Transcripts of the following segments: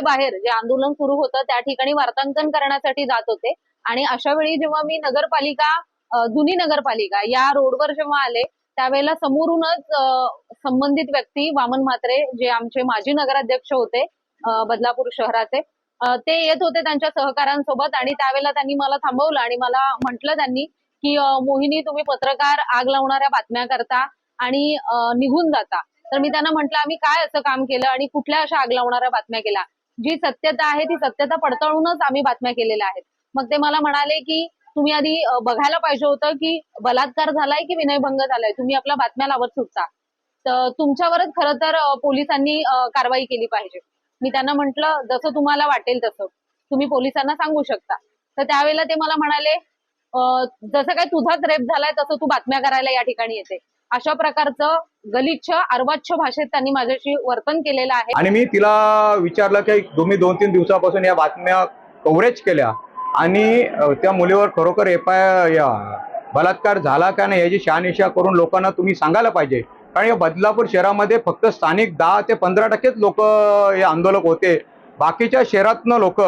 शाळेबाहेर जे आंदोलन सुरू होतं त्या ठिकाणी वार्तांकन करण्यासाठी जात होते. आणि अशा वेळी जेव्हा मी नगरपालिका जुनी नगरपालिका या रोडवर जेव्हा आले त्यावेळेला समोरूनच संबंधित व्यक्ती वामन म्हात्रे जे आमचे माजी नगराध्यक्ष होते बदलापूर शहराचे ते येत होते त्यांच्या सहकाऱ्यांसोबत आणि त्यावेळेला त्यांनी मला थांबवलं आणि मला म्हटलं त्यांनी की मोहिनी तुम्ही पत्रकार आग लावणाऱ्या बातम्या करता आणि निघून जाता. तर मी त्यांना म्हटलं आम्ही काय असं काम केलं आणि कुठल्या अशा आग लावणाऱ्या बातम्या केल्या? जी सत्यता आहे ती सत्यता पडताळूनच आम्ही बातम्या केलेल्या आहेत. मग ते मला म्हणाले की तुम्ही आधी बघायला पाहिजे होतं की बलात्कार झालाय की विनयभंग झालाय? तुम्ही आपल्या बातम्या लावत सुटता. तर तुमच्यावरच खरं तर पोलिसांनी कारवाई केली पाहिजे. मी त्यांना म्हंटल जसं तुम्हाला वाटेल तसं. तुम्ही पोलिसांना सांगू शकता. तर त्यावेळेला ते मला म्हणाले जसं काय तुझाच रेप झालाय तसं तू बातम्या करायला या ठिकाणी येते. अशा प्रकारचं गलिच्छ अर्वाच्छ भाषेत त्यांनी माझ्याशी वर्तन केलेलं आहे. आणि मी तिला विचारलं की तुम्ही दोन तीन दिवसापासून या बातम्या कव्हरेज केल्या आणि त्या मुलीवर खरोखर एफ आय या बलात्कार झाला का नाही याची शहानिशा करून लोकांना तुम्ही सांगायला पाहिजे. कारण या बदलापूर शहरामध्ये फक्त स्थानिक दहा ते पंधरा टक्केच लोक हे आंदोलक होते. बाकीच्या शहरातनं लोक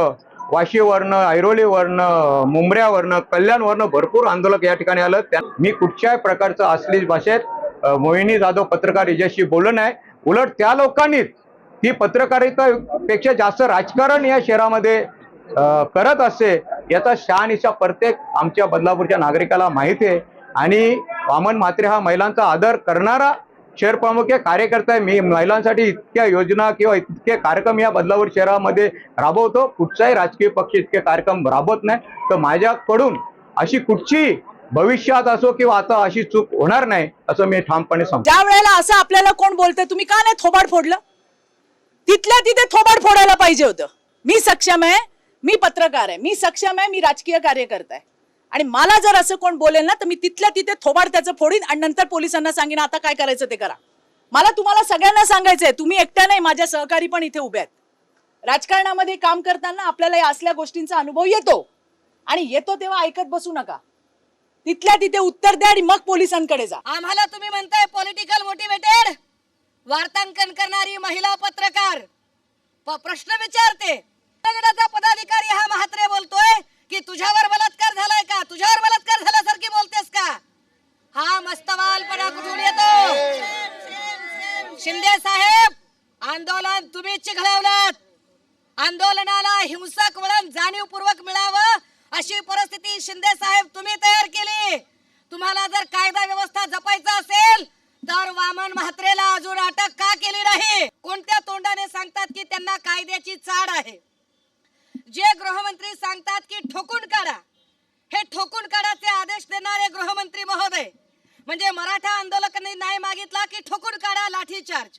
वाशीवरनं ऐरोलीवरनं मुंबऱ्यावरनं कल्याणवरनं भरपूर आंदोलक या ठिकाणी आलं. त्या मी कुठच्याही प्रकारचं असली भाषेत मोहिनी जाधव पत्रकार याच्याशी बोललो नाही. उलट त्या लोकांनीच ही पत्रकारितापेक्षा जास्त राजकारण या शहरामध्ये करत असते याचा शहानिशा प्रत्येक आमच्या बदलापूरच्या नागरिकाला माहिती आहे. आणि वामन म्हात्रे हा महिलांचा आदर करणारा शहर प्रमुख आहे कार्यकर्ता आहे मी महिलांसाठी इतक्या योजना किंवा इतके कार्यक्रम या बदलापूर शहरामध्ये राबवतो. कुठचाही राजकीय पक्ष इतके कार्यक्रम राबवत नाही. तर माझ्याकडून अशी कुठची भविष्यात असो किंवा आता अशी चूक होणार नाही असं मी ठामपणे सांगतो. ज्या वेळेला असं आपल्याला कोण बोलतंय तुम्ही का नाही थोबाड फोडलं? तिथल्या तिथे थोबाड फोडायला पाहिजे होतं. मी सक्षम आहे मी पत्रकार आहे मी सक्षम आहे मी राजकीय कार्यकर्ता आहे. आणि मला जर असं कोण बोलेल ना तर मी तिथल्या तिथे थोबाड त्याचं फोडीन आणि नंतर पोलिसांना सांगेन आता काय करायचं ते करा. मला तुम्हाला सगळ्यांना सांगायचंय तुम्ही एकट्या नाही माझ्या सहकारी पण इथे उभे आहेत. राजकारणामध्ये काम करताना आपल्याला या असल्या गोष्टींचा अनुभव येतो आणि येतो तेव्हा ऐकत बसू नका. तिथल्या तिथे उत्तर द्या आणि मग पोलिसांकडे जा. आम्हाला तुम्ही म्हणताय पॉलिटिकल मोटिवेटेड वार्तांकन करणारी महिला पत्रकार. प्रश्न विचारते. पदाधिकारी हा म्हात्रे बोलतोय की तुझ्यावर बलात्कार झालाय का तुझ्यावर बलात्कार झाल्यासारखी बोलतेस का हा मस्तवालपणा कुठून येतो शिंदे साहेब आंदोलन तुम्ही चिघळवलं आंदोलनाला हिंसक वळण जाणीवपूर्वक मिळावं अशी परिस्थिती शिंदे साहेब तुम्ही तयार केली. तुम्हाला जर कायदा व्यवस्था जपायचा असेल तर वामन म्हात्रेला अजून अटक का केली नाही? कोणत्या तोंडाने सांगतात की त्यांना कायद्याची चाड आहे? जे गृहमंत्री सांगतात की ठोकून काढा. हे ठोकून काढाचे आदेश देणारे गृहमंत्री महोदय म्हणजे मराठा आंदोलकांनी न्याय की ठोकून काढा लाठी चार्ज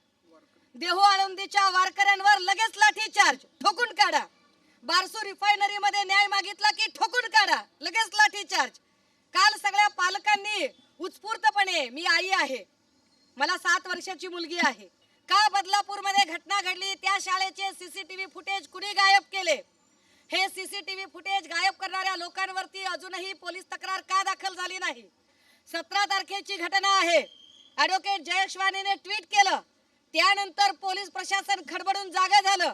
देहू आळंदीच्या वारकऱ्यांवर लगेच लाठी चार्ज ठोकून काढा. बारसू रिफायनरी मध्ये न्याय मागितला की ठोकून काढा. लगेच लाठी चार्ज काल सगळ्या पालकांनी उत्स्फूर्तपणे मी आई आहे. मला सात वर्षाची मुलगी आहे. का बदलापूरमध्ये घटना घडली? त्या शाळेचे सीसीटीव्ही फुटेज कुणी गायब केले? हे सीसीटीव्ही फुटेज गायब करणाऱ्या लोकांवरती अजूनही पोलीस तक्रार का दाखल झाली नाही? सतरा तारखेची घटना आहे. ॲडव्होकेट जयेश वाणीने ट्विट केलं. त्यानंतर पोलीस प्रशासन खडबडून जागा झालं.